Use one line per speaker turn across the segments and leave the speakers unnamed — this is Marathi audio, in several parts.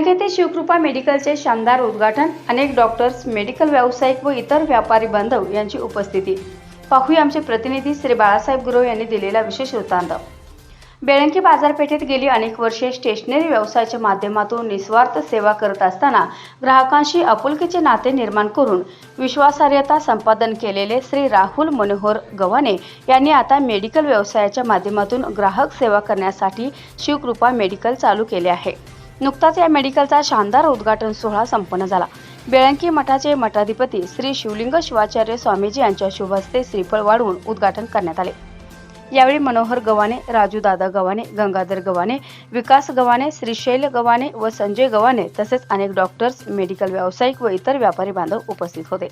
बेळंकी येथे शिवकृपा मेडिकलचे शानदार उद्घाटन अनेक डॉक्टर्स मेडिकल व्यावसायिक व इतर व्यापारी बांधव यांची उपस्थिती. पाहूया आमचे प्रतिनिधी श्री बाळासाहेब गुरव यांनी दिलेला विशेष वृत्तांत. बेळंकी बाजारपेठेत गेली अनेक वर्षे स्टेशनरी व्यवसायाच्या माध्यमातून निस्वार्थ सेवा करत असताना ग्राहकांशी आपुलकीचे नाते निर्माण करून विश्वासार्हता संपादन केलेले श्री राहुल मनोहर गव्हाणे यांनी आता मेडिकल व्यवसायाच्या माध्यमातून ग्राहक सेवा करण्यासाठी शिवकृपा मेडिकल चालू केले आहे. नुकताच या मेडिकलचा शानदार उद्घाटन सोहळा संपन्न झाला. बेळंकी मठाचे मठाधिपती श्री शिवलिंग शिवाचार्य स्वामीजी यांच्या शुभ हस्ते श्रीफळ वाढवून उद्घाटन करण्यात आले. यावेळी मनोहर गव्हाणे राजू दादा गव्हाणे गंगाधर गव्हाणे विकास गव्हाणे श्रीशैल गव्हाणे व संजय गव्हाणे तसेच अनेक डॉक्टर्स मेडिकल व्यावसायिक व इतर व्यापारी बांधव उपस्थित होते.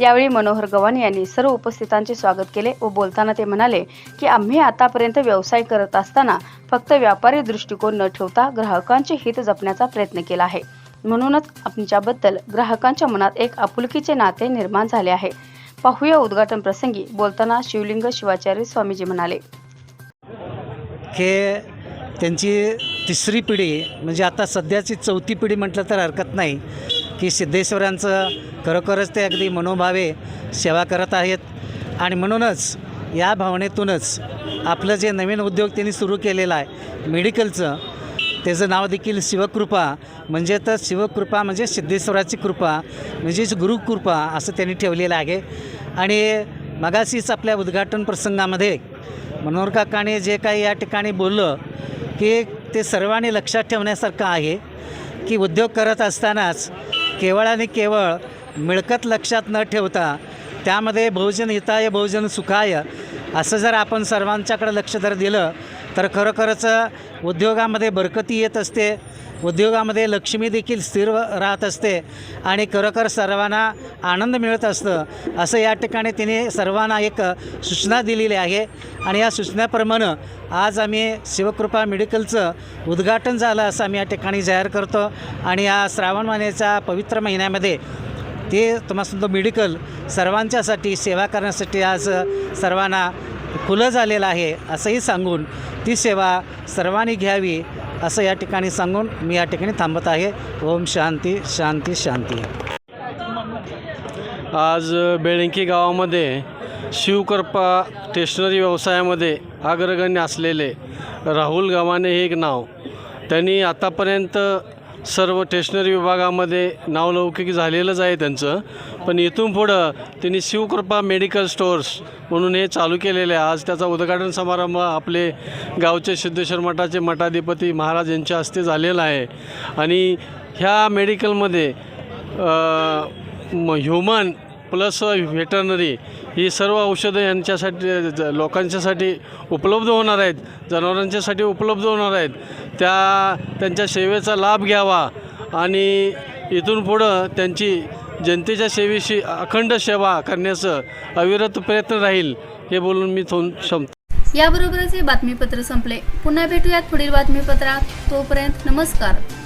यावेळी मनोहर गवान यांनी सर्व उपस्थितांचे स्वागत केले व बोलताना ते म्हणाले की आम्ही आतापर्यंत व्यवसाय करत असताना फक्त व्यापारी दृष्टिकोन न ठेवता ग्राहकांचे हित जपण्याचा प्रयत्न केला आहे. म्हणूनच आमच्याबद्दल ग्राहकांच्या मनात एक आपुलकीचे नाते निर्माण झाले आहे. पाहूया उद्घाटन प्रसंगी बोलताना शिवलिंग शिवाचार्य स्वामीजी म्हणाले.
हे त्यांची तिसरी पिढी म्हणजे आता सध्याची चौथी पिढी म्हटलं तर हरकत नाही. की सिद्धेश्वरांचं खरोखरच ते अगदी मनोभावे सेवा करत आहेत. आणि म्हणूनच या भावनेतूनच आपलं जे नवीन उद्योग त्यांनी सुरू केलेला आहे मेडिकलचं त्याचं नाव देखील शिवकृपा म्हणजे तर शिवकृपा म्हणजे सिद्धेश्वराची कृपा म्हणजेच गुरुकृपा असं त्यांनी ठेवलेलं आहे. आणि मगाशीच आपल्या उद्घाटन प्रसंगामध्ये मनोहर काकाने जे काही या ठिकाणी बोललं की ते सर्वांनी लक्षात ठेवण्यासारखं आहे की उद्योग करत असतानाच केवळ आणि केवळ मिळकत लक्षात न ठेवता त्यामध्ये बहुजन हिताय बहुजन सुखाय असं जर आपण सर्वांच्याकडे लक्ष जर दिलं तर खरोखरच उद्योगामध्ये बरकती येत असते. उद्योगामध्ये लक्ष्मी देखील स्थिर राहत असते आणि खरोखर सर्वांना आनंद मिळत असतं. असं या ठिकाणी तिने सर्वांना एक सूचना दिलेली आहे आणि या सूचनेप्रमाणे आज आम्ही शिवकृपा मेडिकलचं उद्घाटन झालं असं आम्ही या ठिकाणी जाहीर करतो आणि या श्रावण महिन्याच्या पवित्र महिन्यामध्ये ते तुम्हाला तो मेडिकल सर्वांच्यासाठी सेवा करण्यासाठी आज सर्वांना खुलं झालेलं आहे असंही सांगून ती सेवा सर्वांनी घ्यावी असं या ठिकाणी सांगून मी या ठिकाणी थांबत आहे. ओम शांती शांती शांती.
आज बेळंकी गावामध्ये शिवकर्पा स्टेशनरी व्यवसायामध्ये अग्रगण्य असलेले राहुल गव्हाणे हे एक नाव. त्यांनी आतापर्यंत सर्व स्टेशनरी विभागामध्ये नावलौकिक झालेलंच आहे त्यांचं. पण इथून पुढं त्यांनी शिवकृपा मेडिकल स्टोअर्स म्हणून हे चालू केलेले आहे. आज त्याचा उद्घाटन समारंभ आपले गावचे सिद्धेश्वर मठाचे मठाधिपती महाराज यांच्या हस्ते झालेला आहे. आणि ह्या मेडिकलमध्ये ह्युमन प्लस व्हेटरनरी ही सर्व औषधं यांच्यासाठी ज- लोकांच्यासाठी उपलब्ध होणार आहेत. जनावरांच्यासाठी उपलब्ध होणार आहेत. त्या त्यांच्या सेवेचा लाभ घ्यावा आणि इथून पुढं त्यांची जनतेच्या सेवेशी अखंड सेवा करण्याचं अविरत प्रयत्न राहील हे बोलून मी थोन क्षमतो
याबरोबरच हे बातमीपत्र संपले. पुन्हा भेटूयात पुढील बातमीपत्रात. तोपर्यंत नमस्कार.